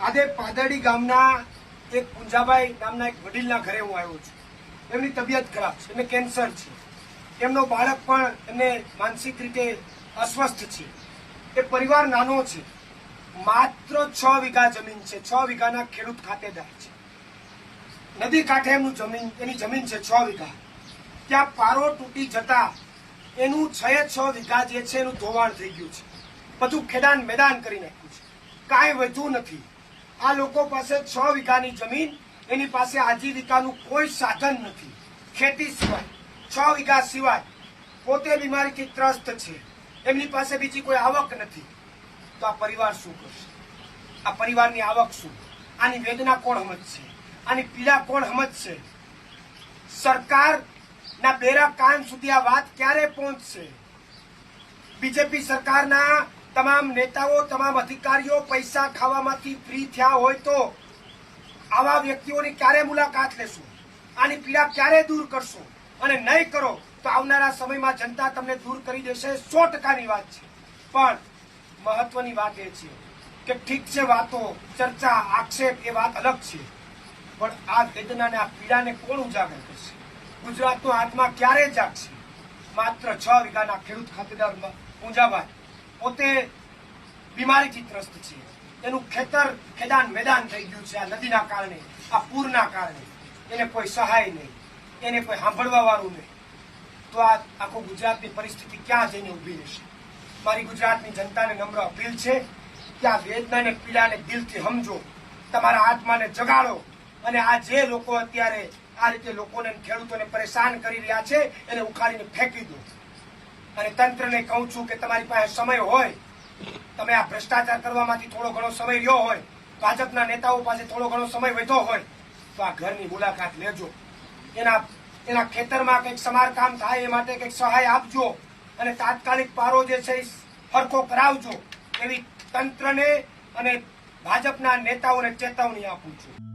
આજે પાદરડી ગામના એક પુંજાભાઈ નામના એક વડીલના ઘરે હું આવ્યો છું. એમની તબિયત ખરાબ છે, એમને કેન્સર છે. એમનો બાળક પણ એમને માનસિક રીતે અસ્વસ્થ છે. એ પરિવાર નાનો છે. માત્ર છ વીઘા જમીન છે, છ વીઘાના ખેડૂત ખાતેદાર છે. નદી કાંઠે એમનું જમીન, એની જમીન છે છ વીઘા. ત્યાં પારો તૂટી જતા એનું છ છ વીઘા જે છે એનું ધોવાણ થઈ ગયું છે. બધું ખેડાન મેદાન કરી નાખ્યું છે. કાંઈ વધુ નથી. આ લોકો પાસે છ વીઘાની જમીન, એની પાસે આજીવિકાનું કોઈ સાધન નથી. ખેતી સિવાય, છ વીઘા સિવાય પોતે બીમારીથી ત્રસ્ત છે. એમની પાસે બીજી કોઈ આવક નથી. તો આ પરિવાર શું કરશે? આ પરિવારની આવક શું? આની વેદના કોણ સમજશે? આની પીડા કોણ સમજશે? સરકારના બેરા કાન સુધી આ વાત ક્યારે પહોંચશે? બીજેપી સરકારના તમામ નેતાઓ, તમામ અધિકારીઓ પૈસા ખાવામાંથી ફ્રી થયા હોય તો આવા વ્યક્તિઓની ક્યારે મુલાકાત લેશો? આની પીડા ક્યારે દૂર કરશો? અને નહીં કરો તો આવનારા સમયમાં જનતા તમને દૂર કરી દેશે, સો ટકાની વાત છે. પણ મહત્વની વાત એ છે કે ઠીક છે વાતો, ચર્ચા, આક્ષેપ એ વાત અલગ છે. પણ આ વેદનાને, આ પીડાને કોણ ઉજાગર કરશે? ગુજરાતનો આત્મા ક્યારે જાગશે? માત્ર છ વીઘાના ખેડૂત ખાતેદાર પૂંજાભાઈ પોતે બીમારીથી ત્રસ્ત છે. એનું ખેતર ખેદાન મેદાન થઈ ગયું છે આ નદીના કારણે, આ પૂરના કારણે. એને કોઈ સહાય નહીં. એને કોઈ સાંભળવા વાળું નહીં. તો આ આખું ગુજરાતની પરિસ્થિતિ ક્યાં જઈને ઊભી રહેશે? મારી ગુજરાતની જનતાને નમ્ર અપીલ છે કે આ વેદનાને, પીડાને દિલથી સમજો. તમારા આત્માને જગાડો. અને આ જે લોકો અત્યારે આ રીતે લોકોને, ખેડૂતોને પરેશાન કરી રહ્યા છે, એને ઉખાડીને ફેંકી દો. અને તંત્રને કહું છું કે તમારી પાસે સમય હોય, તમે આ ભ્રષ્ટાચાર કરવામાંથી થોડો ઘણો સમય રહ્યો હોય, ભાજપના નેતાઓ પાસે થોડો ઘણો સમય વધ્યો હોય, તો આ ઘરની મુલાકાત લેજો. એના એના ખેતરમાં કંઈક સમારકામ થાય એ માટે કંઈક સહાય આપજો અને તાત્કાલિક પારો જે છે એ હરખો કરાવજો એવી તંત્રને અને ભાજપના નેતાઓને ચેતવણી આપું છું.